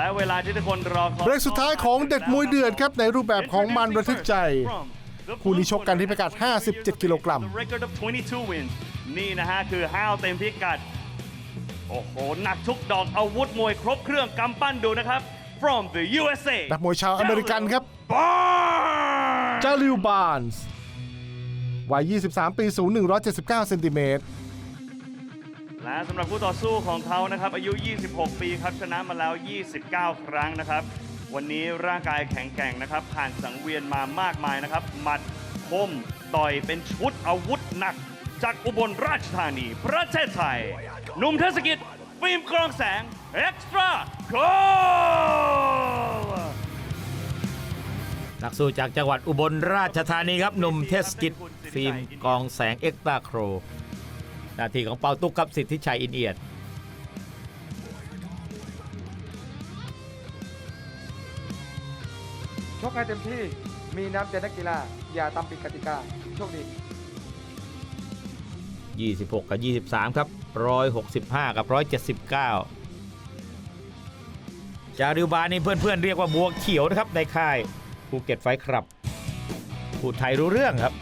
และเวลาที่ทุกคนรอคอยเบรกสุดท้ายของเด็ดมวยเดือดครับในรูปแบบของมันระทึกใจ คู่นี้ชกกันที่พิกัด 57 กิโลกรัม The record of 22 wins นี่นะฮะคือห้าวเต็มพิกัด โอ้โหหนักทุกดอกอาวุธมวยครบเครื่องกำปั้นดูนะครับ from the USA นักมวยชาวอเมริกันครับ Barnes จาลิวบานส์วัย 23 ปี สูง 179 เซนติเมตร และสำหรับคู่ต่อสู้ของเขานะครับอายุ 26 ปีครับชนะมาแล้ว 29 ครั้งนะครับ วันนี้ร่างกายแข็งแกร่งนะครับ ผ่านสังเวียนมามากมายนะครับหมัดคมต่อยเป็นชุดอาวุธหนัก จากอุบลราชธานี ประเทศไทยหนุ่มเทศกิจฟิล์มกรองแสง เอ็กซ์ตร้าโคนักสู้จากจังหวัดอุบลราชธานีครับหนุ่มเทศกิจฟิล์มกองแสงเอ็กซ์ตาโคร น้าที่ของเปาตุกกับสิทธิชัยอินเอียดชกให้เต็มที่มีน้ำใจนักกีฬาอย่าตามผิดกติกาโชคดี26 กับ 23 ครับ 165 กับ 179 จาริวบานี่เพื่อนๆเรียกว่าบัวเขียวนะครับในค่ายภูเก็ตไฟท์ครับพูดไทยรู้เรื่องครับ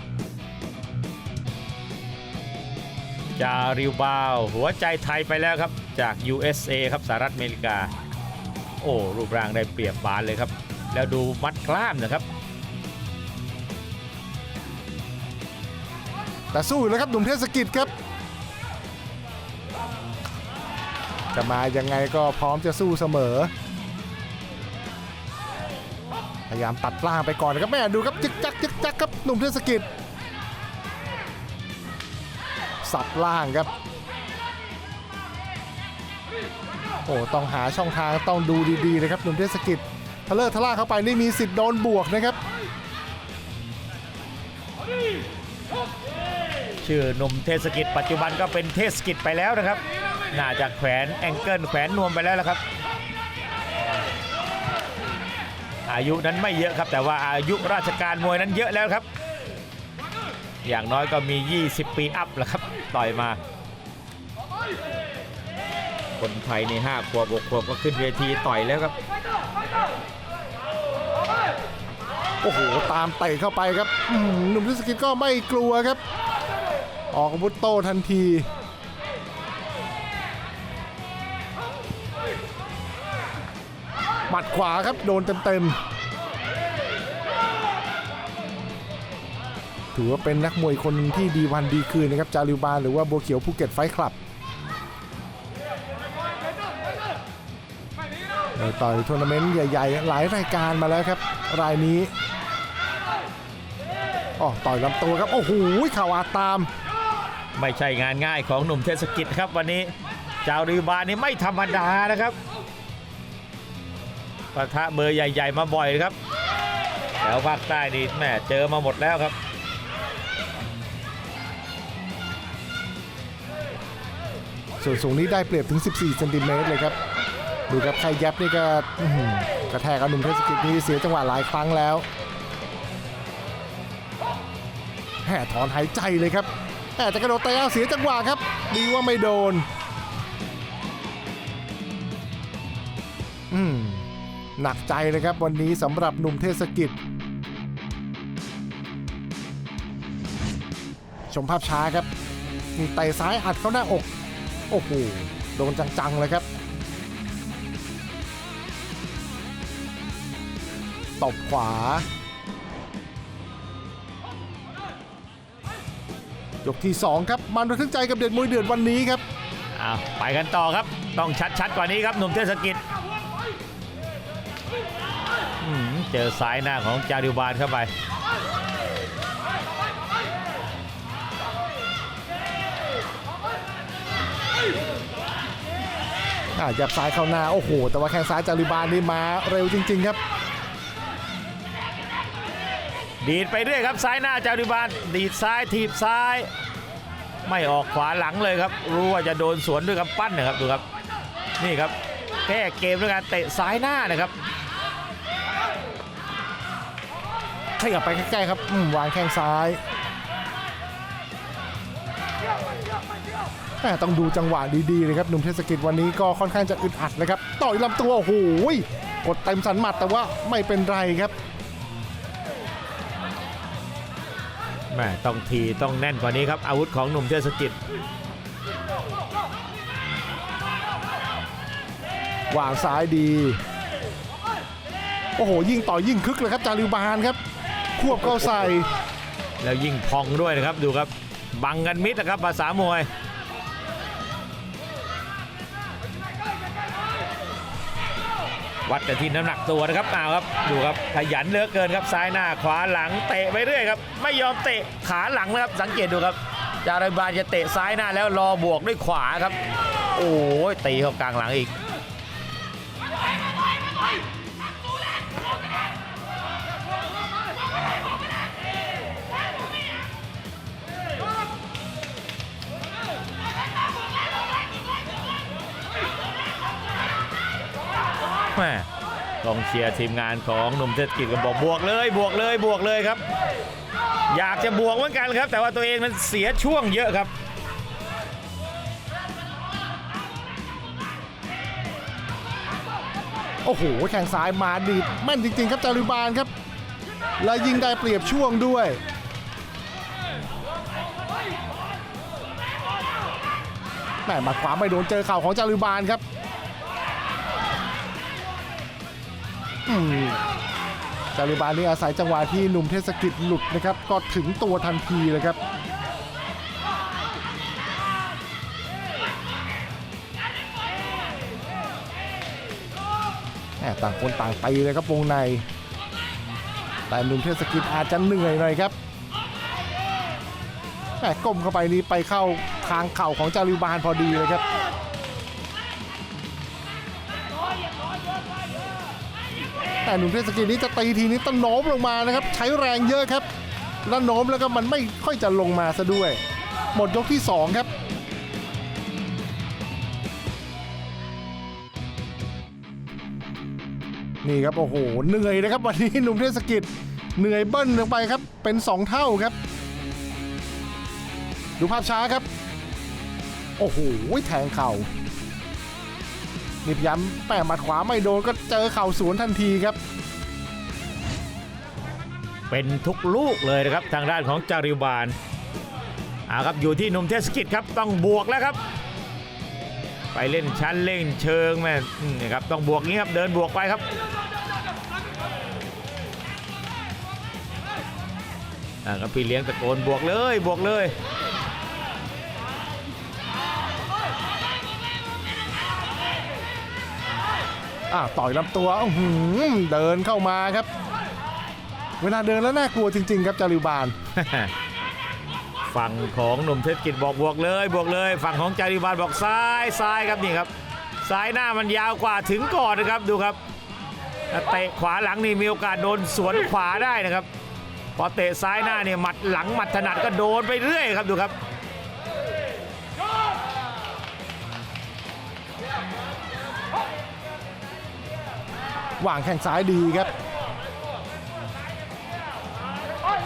จาริวบาว หัวใจไทยไปแล้วครับ จาก USA ครับสหรัฐอเมริกา โอ้รูปร่างได้เปรียบบานเลยครับ แล้วดูมัดกล้ามนะครับ แต่สู้อยู่แล้วครับหนุ่มเทศกิจครับจะมายังไงก็พร้อมจะสู้เสมอ พยายามตัดล่างไปก่อนนะครับแม่ดูครับจึกจักจึกจักครับหนุ่มเทศกิจ สับล่างครับ โอ้ต้องหาช่องทางต้องดูดีๆนะครับหนุ่มเทศกิจทะเลอร์ทะล่าเข้าไปนี่มีสิทธิ์โดนบวกนะครับ ชื่อหนุ่มเทศกิจปัจจุบันก็เป็นเทศกิจไปแล้วนะครับ น่าจะแขวนแองเกิลแขวนนวมไปแล้วละครับ อายุนั้นไม่เยอะครับ แต่ว่าอายุราชการมวยนั้นเยอะแล้วครับ อย่างน้อยก็มี 20 ปีอัพแล้วครับ ต่อยมา คนไทยใน5ขวบ6ขวบก็ขึ้นเวทีต่อยแล้วครับ โอ้โห ตามเตะเข้าไปครับหนุ่มทิสกิตก็ไม่กลัวครับ ออกอาวุธโต้ทันทีหมัดขวาครับ โดนเต็มๆ ถือว่าเป็นนักมวยคนที่ดีวันดีคืนนะครับจาริวบานหรือว่าบัวเขียวภูเก็ตไฟคลับต่อยทัวร์นาเมนต์ใหญ่ๆ หลายรายการมาแล้วครับ รายนี้อ๋อต่อยลำตัวครับโอ้โหเข่าอาตาม ไม่ใช่งานง่ายของหนุ่มเทศกิจครับวันนี้จาริวบานนี่ไม่ธรรมดานะครับปะทะเบอร์ใหญ่ ๆ มาบ่อยครับแถวภาคใต้นี่แม่เจอมาหมดแล้วครับ ส่วนสูงนี้ได้เปรียบถึง 14เซนติเมตรเลยครับ ดูครับใครยับนี่ก็กระแทกเอาหนุ่มเทศกิจนี่เสียจังหวะหลายครั้งแล้วแห่ถอนหายใจเลยครับแห่จะกระโดดเตะเอาเสียจังหวะครับ ดีว่าไม่โดน อืมหนักใจเลยครับวันนี้สำหรับหนุ่มเทศกิจ ชมภาพช้าครับนี่เตะซ้ายอัดเข้าหน้าอก โอ้โหโดนจังๆเลยครับตบขวายกที่ 2 ครับ มันระทึกใจกับเด็ดมวยเดือดวันนี้ครับอ้าวไปกันต่อครับ ต้องชัดๆกว่านี้ครับ หนุ่มเทศกิจเจอซ้ายหน้าของจาริวบานเข้าไป อ่ายับซ้ายเข้าหน้า โอ้โห แต่ว่าแข้งซ้ายจาริบานนี่มาเร็วจริง ๆ ครับ ดีดไปเรื่อยครับซ้ายหน้าจาริวบานดีดซ้ายถีบซ้าย ไม่ออกขวาหลังเลยครับ รู้ว่าจะโดนสวนด้วยกำปั้นนะครับดูครับ นี่ครับแก้เกมด้วยการเตะซ้ายหน้านะครับขยับไปใกล้ๆครับอืมวางแข้งซ้ายแม่ ต้องดูจังหวะดีๆเลยครับหนุ่มเทศกิจวันนี้ก็ค่อนข้างจะอึดอัดนะครับต่อยลำตัวโอ้โหกดเต็มสันหมัดแต่ว่าไม่เป็นไรครับแม่ต้องทีต้องแน่นกว่านี้ครับอาวุธของหนุ่มเทศกิจวางซ้ายดี โอ้โห ยิ่งต่อยยิ่งคึกเลยครับจาริวบานครับ ควบเข้าใส่ แล้วยิ่งพองด้วยนะครับดูครับ บังกันมิดนะครับภาษามวย วัดกันที่น้ำหนักตัวนะครับเอาครับดูครับขยันเหลือเกินครับซ้ายหน้าขวาหลังเตะไปเรื่อยครับ ไม่ยอมเตะขาหลังนะครับสังเกตดูครับ จารบาลจะเตะซ้ายหน้าแล้วรอบวกด้วยขวาครับ โอ้ยตีเข้ากลางหลังอีก แม่กองเชียร์ทีมงานของหนุ่มเทศกิจก็บอกบวกเลยบวกเลยบวกเลยครับ อยากจะบวกเหมือนกันครับ แต่ว่าตัวเองมันเสียช่วงเยอะครับโอ้โหแข่งซ้ายมาดีแม่นจริง ๆ ครับจาริบานครับ และยิงได้เปรียบช่วงด้วย แม่มัดขวาไม่โดนเจอเข่าของจาริบานครับ จาริบานนี่อาศัยจังหวะที่หนุ่มเทศกิจหลุดนะครับ ก็ถึงตัวทันทีเลยครับแหม่ต่างคนต่างตีเลยครับวงใน แต่หนุ่มเทศกิจอาจจะเหนื่อยหน่อยครับแหม่ก้มเข้าไปนี้ไปเข้าทางเข่าของจาริบานพอดีเลยครับ แต่หนุ่มเทศกิจนี้จะตีทีนี้ต้องโน้มลงมานะครับ ใช้แรงเยอะครับ แล้วโน้มแล้วก็มันไม่ค่อยจะลงมาซะด้วย หมดยกที่ 2 ครับนี่ครับโอ้โหเหนื่อยนะครับวันนี้หนุ่มเทศกิจเหนื่อยเบิ้ลลงไปครับเป็น 2 เท่าครับ ดูภาพช้าครับ โอ้โหแทงเข่า นิบย้ำแปะหมัดขวาไม่โดนก็เจอเข่าสวนทันทีครับ เป็นทุกลูกเลยนะครับทางด้านของจาริวบานอาครับอยู่ที่หนุ่มเทศกิจครับต้องบวกแล้วครับ ไปเล่นชั้นเล่นเชิงแม่นี่ครับต้องบวกงี้ครับเดินบวกไปครับอ่าครับพี่เลี้ยงตะโกนบวกเลยบวกเลย อ่าต่อยลำตัวเดินเข้ามาครับ เวลาเดินแล้วน่ากลัวจริง ๆ ครับจาริวบานฝั่งของหนุ่มเทศกิจบอกบวกเลยบวกเลย ฝั่งของจาริวบานบอกซ้ายซ้ายครับนี่ครับซ้ายหน้ามันยาวกว่าถึงก่อนนะครับดูครับเตะขวาหลังนี่มีโอกาสโดนสวนขวาได้นะครับพอเตะซ้ายหน้าเนี่ยหมัดหลังหมัดถนัดก็โดนไปเรื่อยครับดูครับ วางแข้งซ้ายดีครับ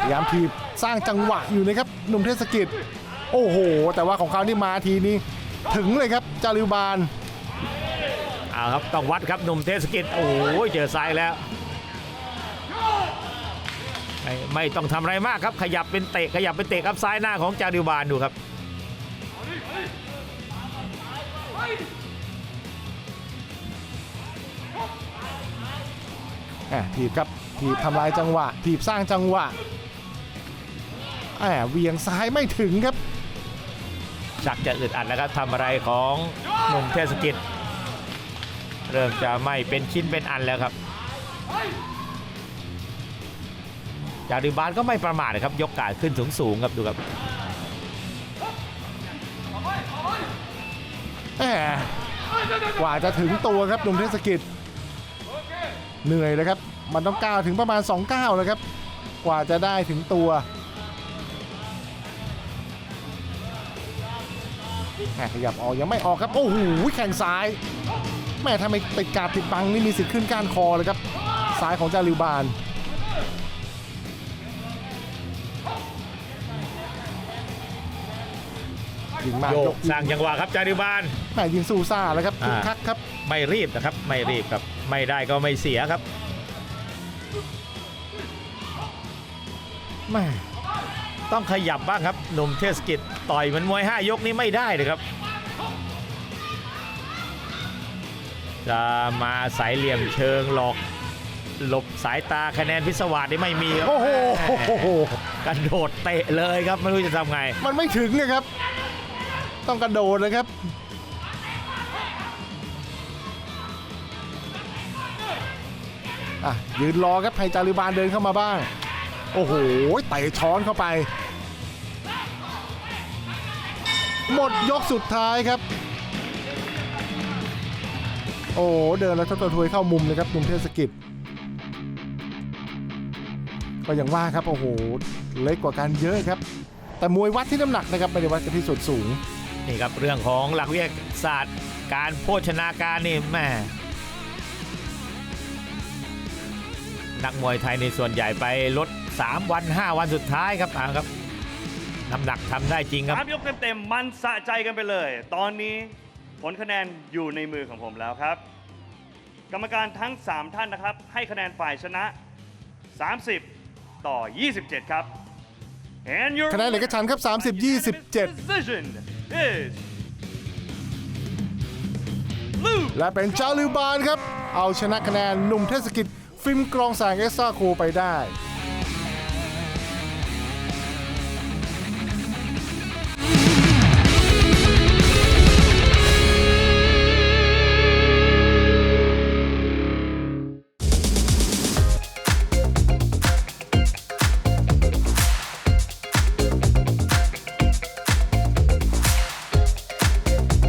พยายามทีบสร้างจังหวะอยู่นะครับหนุ่มเทศกิจ โอ้โห แต่ว่าของเขานี่มาทีนี้ถึงเลยครับจาริวบานเอาครับต้องวัดครับหนุ่มเทศกิจโอ้โหเจอซ้ายแล้วไม่ไม่ต้องทำอะไรมากครับ ขยับเป็นเตะขยับเป็นเตะครับซ้ายหน้าของจาริวบานดูครับ อะถีบครับถีบทำลายจังหวะ ถีบสร้างจังหวะอ่าเหวียงซ้ายไม่ถึงครับ ชักจะอึดอัดแล้วครับทำอะไรของหนุ่มเทศกิจ เริ่มจะไม่เป็นชิ้นเป็นอันแล้วครับจากดิบานก็ไม่ประมาทนะครับ ยกกาดขึ้นสูงสูงๆครับดูครับแหมกว่าจะถึงตัวครับหนุ่มเทศกิจ เหนื่อยเลยครับ มันต้องก้าวถึงประมาณ 2 ก้าวเลยครับ กว่าจะได้ถึงตัวแหม่ขยับออกยังไม่ออกครับ โอ้โหแข่งซ้าย แม่ทำไมติดกาดติดบังนี่มีสิทธิ์ขึ้นก้านคอเลยครับซ้ายของจาริวบานอยิงมากโยยกกสร้างจังหวะครับจารุบาลแม่ยิงสู้ซ่าแล้วครับคึกอ่าคักครับ ไม่รีบนะครับ ไม่รีบครับ ไม่ได้ก็ไม่เสียครับแม่ต้องขยับบ้างครับหนุ่มเทศกิจต่อยเหมันมวย 5 ยกนี้ไม่ได้เลยครับ จะมาสายเหลี่ยมเชิงหลอก หลบสายตาคะแนนพิศวาสนี่ไม่มีครับโอ้โหโอ้โหกระโดดเตะเลยครับ ไม่รู้จะทำไง มันไม่ถึงนะครับ ต้องกระโดดเลยครับ อะยืนรอครับให้จารุบาลเดินเข้ามาบ้าง โอ้โหเตะช้อนเข้าไป หมดยกสุดท้ายครับ โอ้เดินแล้วทศทวยเข้ามุมเลยครับหนุ่มเทศกิจก็อย่างว่าครับโอ้โหเล็กกว่ากันเยอะครับ แต่มวยวัดที่น้ำหนักนะครับไม่ได้วัดกันที่ส่วนสูงนี่ครับเรื่องของหลักวิทยาศาสตร์ การโภชนาการนี่แม่ นักมวยไทยในส่วนใหญ่ไปลด 3 วัน 5 วันสุดท้ายครับอ่าครับน้ำหนักทำได้จริงครับ สามยกเต็มๆ มันสะใจกันไปเลย ตอนนี้ผลคะแนนอยู่ในมือของผมแล้วครับ กรรมการทั้ง 3 ท่านนะครับ ให้คะแนนฝ่ายชนะ 30 ต่อ 27 ครับ And your คะแนนเหล็กกระชันครับ 30 decision is Blue 27และเป็นจาลือบานครับ เอาชนะคะแนนหนุ่มเทศกิจ ฟิล์มกรองแสงเอสซาคูไปได้